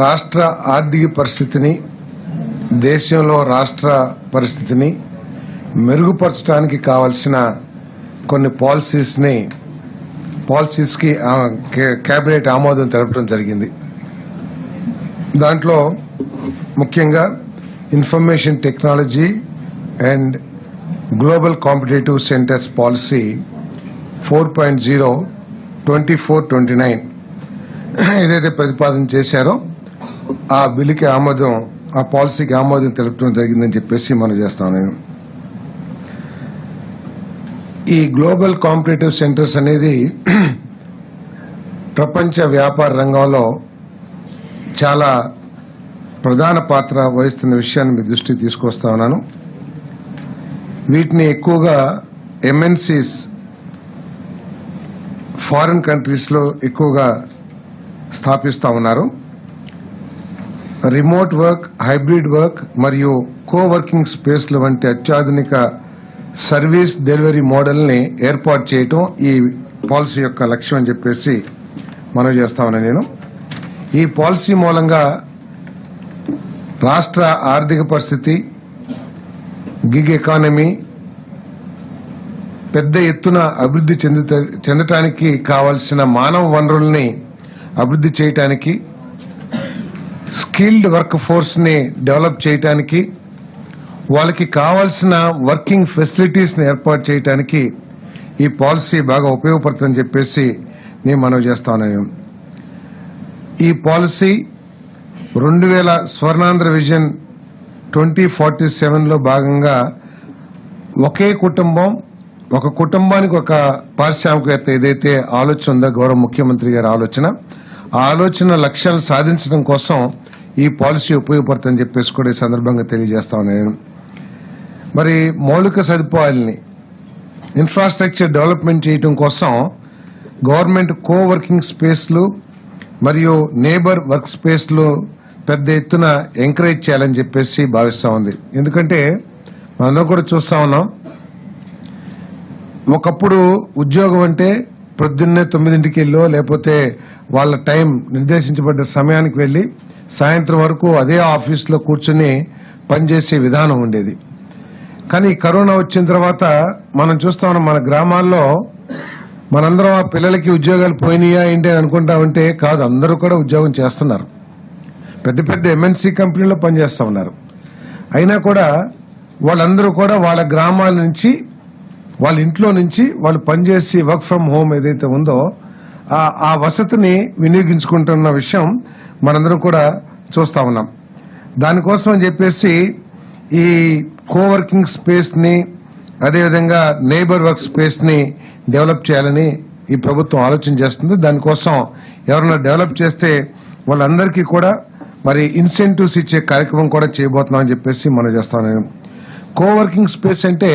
రాష్ట్ర ఆర్థిక పరిస్థితిని దేశంలో రాష్ట్ర పరిస్థితిని మెరుగుపరచడానికి కావలసిన కొన్ని పాలసీస్ని పాలసీస్కి కేబినెట్ ఆమోదం తెలపడం జరిగింది. దాంట్లో ముఖ్యంగా information technology and global competitive centres policy four point zero twenty four twenty nine ఏదైతే ప్రతిపాదన చేశారో ఆ బిల్లుకి ఆమోదం ఆ పాలసీకి ఆమోదం తెలపడం జరిగిందని చెప్పేసి మనం చేస్తాను నేను. ఈ గ్లోబల్ కాంపిటేటివ్ సెంటర్స్ అనేది ప్రపంచ వ్యాపార రంగంలో చాలా ప్రధాన పాత్ర వహిస్తున్న విషయాన్ని మీ దృష్టికి తీసుకొస్తా ఉన్నాను. వీటిని ఎక్కువగా ఎంఎన్సీస్ ఫారిన్ కంట్రీస్లో ఎక్కువగా స్థాపిస్తా ఉన్నారు. రిమోట్ వర్క్ హైబ్రిడ్ వర్క్ మరియు కోవర్కింగ్ స్పేస్ల వంటి అత్యాధునిక సర్వీస్ డెలివరీ మోడల్ని ఏర్పాటు చేయటం ఈ పాలసీ యొక్క లక్ష్యం అని చెప్పేసి మనం చేస్తా నేను. ఈ పాలసీ మూలంగా రాష్ట్ర ఆర్థిక పరిస్థితి గిగ్ ఎకానమీ పెద్ద ఎత్తున అభివృద్ధి చెందుత చెందటానికి కావాల్సిన మానవ వనరుల్ని అభివృద్ధి చేయటానికి స్కిల్డ్ వర్క్ ఫోర్స్ని డెవలప్ చేయటానికి వాళ్ళకి కావాల్సిన వర్కింగ్ ఫెసిలిటీస్ని ఏర్పాటు చేయటానికి ఈ పాలసీ బాగా ఉపయోగపడుతుందని చెప్పేసి నేను మనవి చేస్తాను ఈ పాలసీ రెండు వేల స్వర్ణాంధ్ర విజన్ ట్వంటీ ఫార్టీ సెవెన్లో భాగంగా ఒకే కుటుంబం ఒక కుటుంబానికి ఒక పారిశ్రామికవేత్త ఏదైతే ఆలోచన ఉందో గౌరవ ముఖ్యమంత్రి గారి ఆలోచన ఆ ఆలోచన లక్ష్యాలు సాధించడం కోసం ఈ పాలసీ ఉపయోగపడుతుందని చెప్పేసి కూడా ఈ సందర్భంగా తెలియజేస్తా నేను మరి మౌలిక సదుపాయాలని ఇన్ఫ్రాస్ట్రక్చర్ డెవలప్మెంట్ చేయడం కోసం గవర్నమెంట్ కో వర్కింగ్ స్పేస్లు మరియు నేబర్ వర్క్ స్పేస్లు పెద్ద ఎత్తున ఎంకరేజ్ చేయాలని చెప్పేసి భావిస్తూ ఉంది. ఎందుకంటే మనందరం కూడా చూస్తా ఉన్నాం. ఒకప్పుడు ఉద్యోగం అంటే పొద్దున్నే తొమ్మిదింటికి వెళ్ళో లేకపోతే వాళ్ళ టైం నిర్దేశించబడ్డ సమయానికి వెళ్ళి సాయంత్రం వరకు అదే ఆఫీస్లో కూర్చుని పనిచేసే విధానం ఉండేది. కానీ కరోనా వచ్చిన తర్వాత మనం చూస్తా మన గ్రామాల్లో మనందరం ఆ పిల్లలకి ఉద్యోగాలు పోయినాయా ఏంటి అని అనుకుంటా ఉంటే కాదు అందరూ కూడా ఉద్యోగం చేస్తున్నారు. పెద్ద పెద్ద ఎంఎన్సీ కంపెనీలో పనిచేస్తూ ఉన్నారు. అయినా కూడా వాళ్ళందరూ కూడా వాళ్ళ గ్రామాల నుంచి వాళ్ళ ఇంట్లో నుంచి వాళ్ళు పనిచేసి వర్క్ ఫ్రం హోమ్ ఏదైతే ఉందో ఆ- వసతిని వినియోగించుకుంటున్న విషయం మనందరం కూడా చూస్తా ఉన్నాం. దానికోసం అని చెప్పేసి ఈ కోవర్కింగ్ స్పేస్ని అదేవిధంగా నేబర్ వర్క్ స్పేస్ని డెవలప్ చేయాలని ఈ ప్రభుత్వం ఆలోచన చేస్తుంది. దానికోసం ఎవరైనా డెవలప్ చేస్తే వాళ్ళందరికీ కూడా మరి ఇన్సెంటివ్స్ ఇచ్చే కార్యక్రమం కూడా చేయబోతున్నాం అని చెప్పేసి మనం చేస్తాను కోవర్కింగ్ స్పేస్ అంటే